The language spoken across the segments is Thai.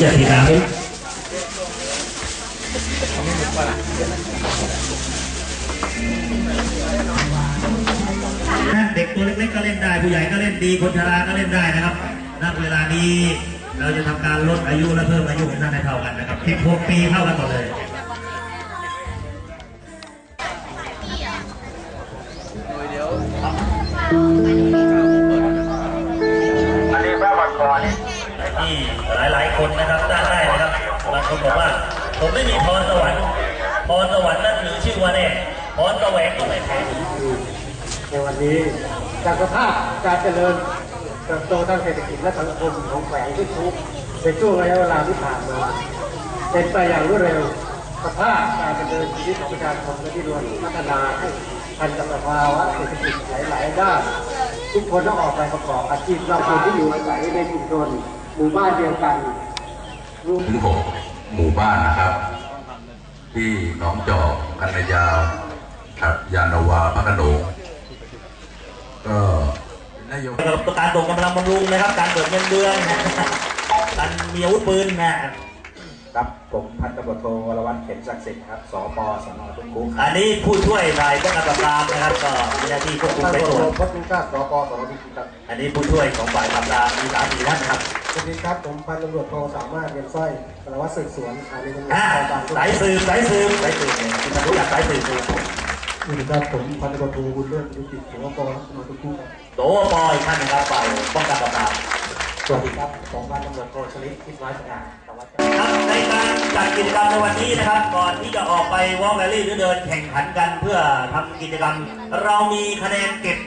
อย่าทีน้ำเด็กตัวเล็กๆก็เล่นได้ ผู้ใหญ่ก็เล่นดี คนชราก็เล่นได้นะครับณเวลานี้เราจะทำการลดอายุและเพิ่มอายุให้ท่านให้เท่ากันนะครับ16ปีเท่ากันหมดเลยอัน ลายๆคนนะครับได้ได้นะครับบางคนบอกว่า ผมไม่มีพรสวรรค์พรสวรรค์นั้นมีชื่อว่าแน่พรแสวงก็ไม่แพ้ในวันนี้จากสภาพการเจริญเติบโตทางเศรษฐกิจและสังคมของแขวงที่ทุกในช่วงระยะเวลาที่ผ่านมาเป็นไปอย่างรวดเร็วสภาพการดำเนินชีวิตของประชาชนและที่รวนพัฒนาให้ทันกับสภาวะเศรษฐกิจหลายๆด้านทุกคนต้องออกไปประกอบอาชีพเราคนที่อยู่อาศัยในชุมชน หมู่บ้านเดียวกันรวมถึงหกหมู่บ้านนะครับ ที่หนองจอกกันนายาวครับยานนาวาพระโขนงก็เป็นนโยบายประการส่งกำลังบำรุงนะครับ การเบิกเงินเดือนการมีอาวุธปืนนะ ครับผมพันตำรวจโทวรวัฒน์เข็มศักดิ์สิทธิ์ครับสปสนทุ่งครุอันนี้ผู้ช่วยฝ่ายป้องกันปราบปรามนะครับก็มีหน้าที่ควบคุมท่านไปรตรวองจพจน์ชาติสปสรพิจิตรครับอันนี้ผู้ช่วยของฝ่ายปราบปรามมีสามสี่ท่านนะครับสวัสดีครับผมพันตำรวจโทสามารถเรียนสร้อยสารวัตรสืบสวนสถานีตำรวจอ่าบางสายสืบสายสืบสายสืบเนี่ยคุณจะรู้จักสายสืบคือสวัสดีครับผมพันตำรวจโทบุญเลิศดุจิตสวปสมาทุกคู่ครับโตปอยท่านนะครับฝ่ายป้องกันปราบปรามสวัสดีครับผมพันตำรวจโทชลิตคิดน้อยสง่า ในการจัดกิจกรรมในวันนี้นะครับ ก่อนที่จะออกไปวอล์กแรลลี่หรือเดินแข่งขันกันเพื่อทำกิจกรรม เรามีคะแนนเก็บ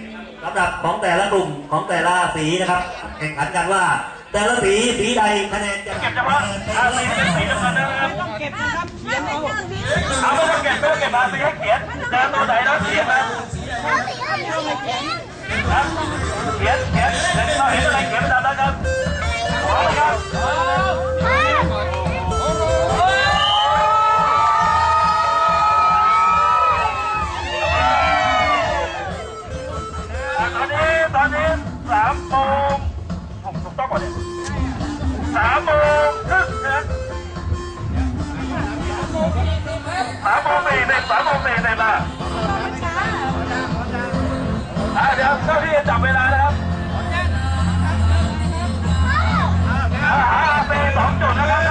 ลำดับของแต่ละกลุ่มของแต่ละสีนะครับ แข่งขันกันว่า แต่ละสีสีใดคะแนนจะเก็บเฉพาะอาสีเป็นสีน้ำเงินนะครับเก็บนะครับเขียนเอาเอาไม่ต้องเก็บไม่ต้องเก็บอาสีให้เขียนจอตัวไหนแล้วเขียนนะนะเขียน สามโมงสี่สิบอะอะเดี๋ยวเจ้าที่จะจับเวลานะครับอ่าหาเปสองจุดนะครับ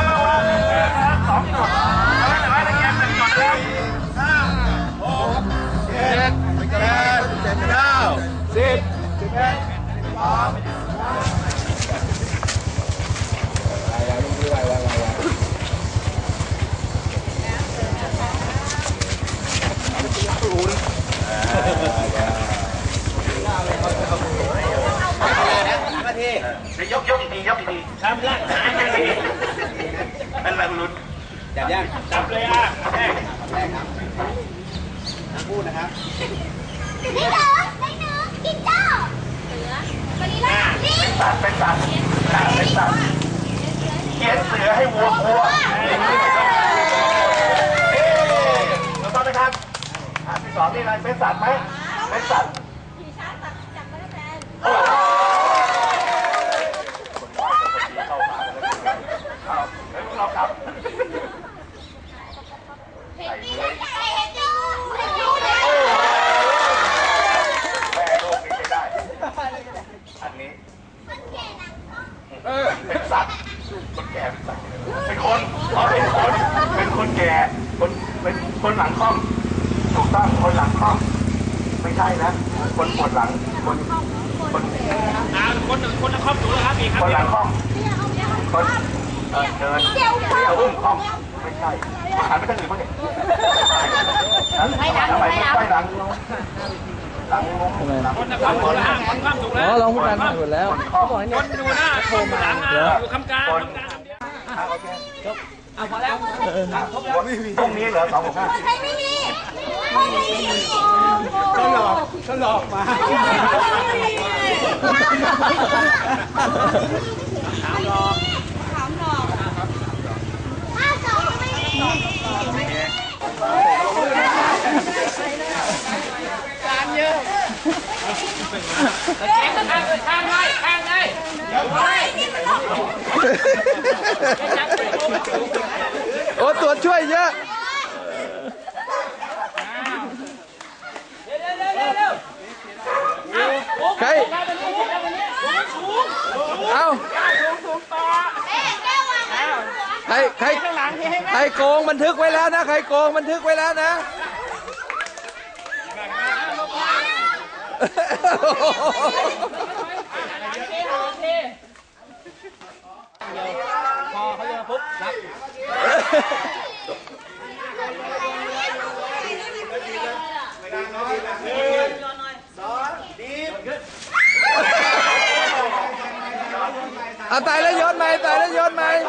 จับยังจับเลยอะแม่ได้หนึ่งได้นึ่งกินเจ้าเหลือวันนี้ละนี่เป็นสัตว์เป็นสัตว์เป็นสัตว์เขียนเสือให้วัววัวเอ๊ะถูกต้อนะครับอะที่สองนี่อะไรเป็นสัตว์ไหมเป็นสัตว์ขี่ช้างตัดจับกระแตน โอ้โหเอาเดี๋ยวพวกเรากลับ เห็นดีแล้วใจเห็นดูเห็นดูเลย แม่ลูกนี่ไม่ได้ อันนี้ คนแก่นะ เออเป็นสัตว์คนแก่เป็นสัตว์เป็นคนอ๋อเป็นคนเป็นคนแก่คนเป็นคนหลังค่อมถูกต้องคนหลังค่อมไม่ใช่นะ คนปวดหลังคนคนอ่าคนคนละค่อมถูกแล้วครับอีกครับคนหลังค่อมคนเออเดินเดี่ยวอุ้มค่อมไม่ใช่หันไปทางอื่นบ้างเนี่ยไม่หลังไม่หลัง ไม่หลังหลังหลังคนละค่อมคนละค่อมถูกแล้วอ๋อลองพูดกันหมดแล้วเขาบอกให้เนี่ยดูหน้าโทรมาเดี๋ยวอยู่คำกลางคนโอเคจบเอาพอแล้วพรุ่งนี้เหลือสองหกห้าใครไม่มีไม่มีก็หลอกก็หลอกมา ถามหลอกถ้าสองไม่มี การเยอะ โอ้ตัวช่วยเยอะใครเอาเอ๊ะแก้างไว้บนหัวใครใครใครโกงบันทึกไว้แล้วนะ ใครโกงบันทึกไว้แล้วนะ เอาตายแล้วโยนไหมตายแล้วโยนไหม เ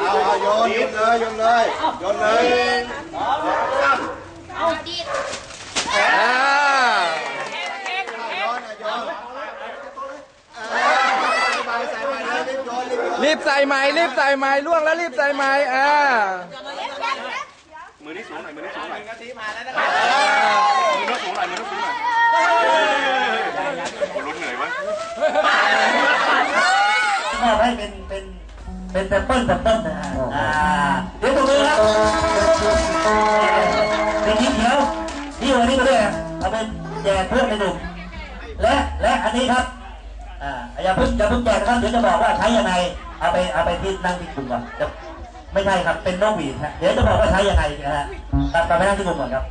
อาเอาโย โยนเลยโยนเลยโยนเลยเอาดีอ่ารีบใส่ไหมรีบใส่ไหมล่วงแล้วรีบใส่ไหมอ่ามือนี่สูงหน่อยมือนี่สูงหน่อยมือนี่สูงหน่อยมือนี่สูงหน่อยโอ้ลุ้นเหนื่อยวะมอบให้เป็นเป็น เป็นแซมเปิลแซมเปิลนะฮะอ่าเดี๋ยวตรงนี้ครับเป็นยิ้มเขียวนี่วันนี้มาด้วยเอาไปแจกเพื่อนในหนุ่มและและอันนี้ครับอ่าอย่าเพิ่งอย่าเพิ่งแจกนะครับเดี๋ยวจะบอกว่าใช้ยังไงเอาไปเอาไปที่นั่งที่กลุ่มก่อนจะไม่ใช่ครับเป็นนกหวีดฮะเดี๋ยวจะบอกว่าใช้ยังไงนะฮะตัดไปนั่งที่กลุ่มก่อนครับ